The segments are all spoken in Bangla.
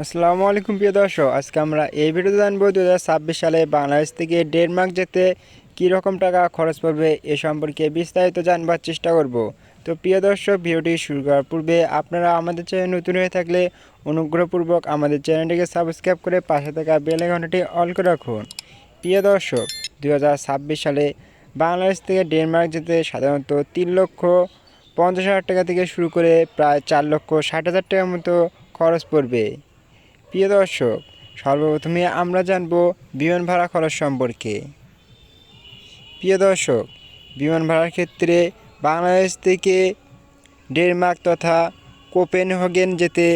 আসসালামু আলাইকুম প্রিয় দর্শক, আজকে আমরা এই ভিডিওতে জানব দু হাজার ছাব্বিশ সালে বাংলাদেশ থেকে ডেনমার্ক যেতে কী রকম টাকা খরচ পড়বে এ সম্পর্কে বিস্তারিত জানবার চেষ্টা করব। তো প্রিয় দর্শক, ভিডিওটি শুরু করার পূর্বে আপনারা আমাদের চ্যানেল নতুন হয়ে থাকলে অনুগ্রহপূর্বক আমাদের চ্যানেলটিকে সাবস্ক্রাইব করে পাশে থাকা বেল আইকনটি অল করে রাখুন। প্রিয় দর্শক দু হাজার ছাব্বিশ সালে বাংলাদেশ থেকে ডেনমার্ক যেতে সাধারণত তিন লক্ষ পঞ্চাশ হাজার টাকা থেকে শুরু করে প্রায় চার লক্ষ ষাট হাজার টাকার মতো খরচ পড়বে। প্রিয় দর্শক, সর্বপ্রথমে আমরা জানব বিমান ভাড়া খরচ সম্পর্কে। প্রিয় দর্শক, বিমান ভাড়ার ক্ষেত্রে বাংলাদেশ থেকে ডেনমার্ক তথা কোপেনহগেন যেতে,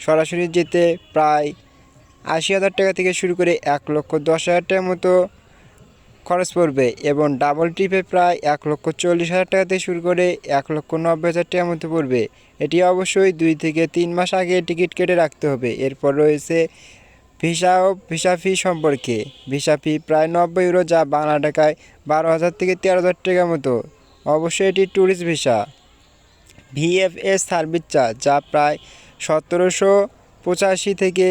সরাসরি যেতে প্রায় আশি হাজার টাকা থেকে শুরু করে এক লক্ষ দশ হাজার টাকার মতো খরচ পড়বে এবং ডাবল ট্রিপে প্রায় এক লক্ষ চল্লিশ হাজার টাকা থেকে শুরু করে এক লক্ষ নব্বই হাজার টাকার মতো পড়বে। এটি অবশ্যই দুই থেকে তিন মাস আগে টিকিট কেটে রাখতে হবে। এরপর রয়েছে ভিসা ও ভিসা ফি সম্পর্কে। ভিসা ফি প্রায় নব্বই ইউরো যা বাংলা টাকায় বারো হাজার থেকে তেরো হাজার টাকার মতো। অবশ্যই এটি tourist visa VFS service charge যা প্রায় সতেরোশো পঁচাশি থেকে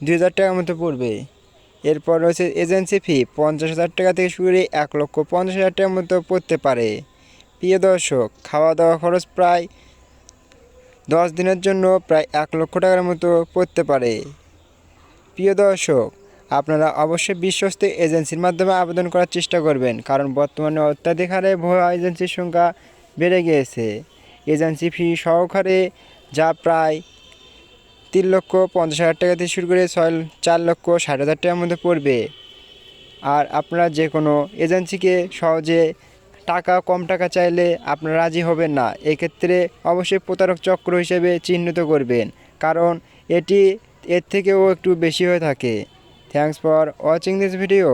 দুই হাজার টাকার মতো পড়বে। এরপর রয়েছে এজেন্সি ফি, পঞ্চাশ হাজার টাকা থেকে শুরু করে এক লক্ষ পঞ্চাশ হাজার টাকার মতো পড়তে পারে। প্রিয় দর্শক খাওয়া দাওয়া খরচ প্রায় দশ দিনের জন্য প্রায় এক লক্ষ টাকার মতো পড়তে পারে। প্রিয় দর্শক, আপনারা অবশ্যই বিশ্বস্ত এজেন্সির মাধ্যমে আবেদন করার চেষ্টা করবেন, কারণ বর্তমানে অত্যাধিক হারে ভুয়া এজেন্সির সংখ্যা বেড়ে গিয়েছে। এজেন্সি ফি সহকারে যা প্রায় তিন লক্ষ পঞ্চাশ হাজার টাকা থেকে শুরু করে ছয়, চার লক্ষ ষাট হাজার টাকার মধ্যে পড়বে। আর আপনারা যে কোনো এজেন্সিকে সহজে টাকা, কম টাকা চাইলে আপনারা রাজি হবেন না। এক্ষেত্রে অবশ্যই প্রতারক চক্র হিসেবে চিহ্নিত করবেন, কারণ এটি এর থেকেও একটু বেশি হয়ে থাকে। Thanks for watching this video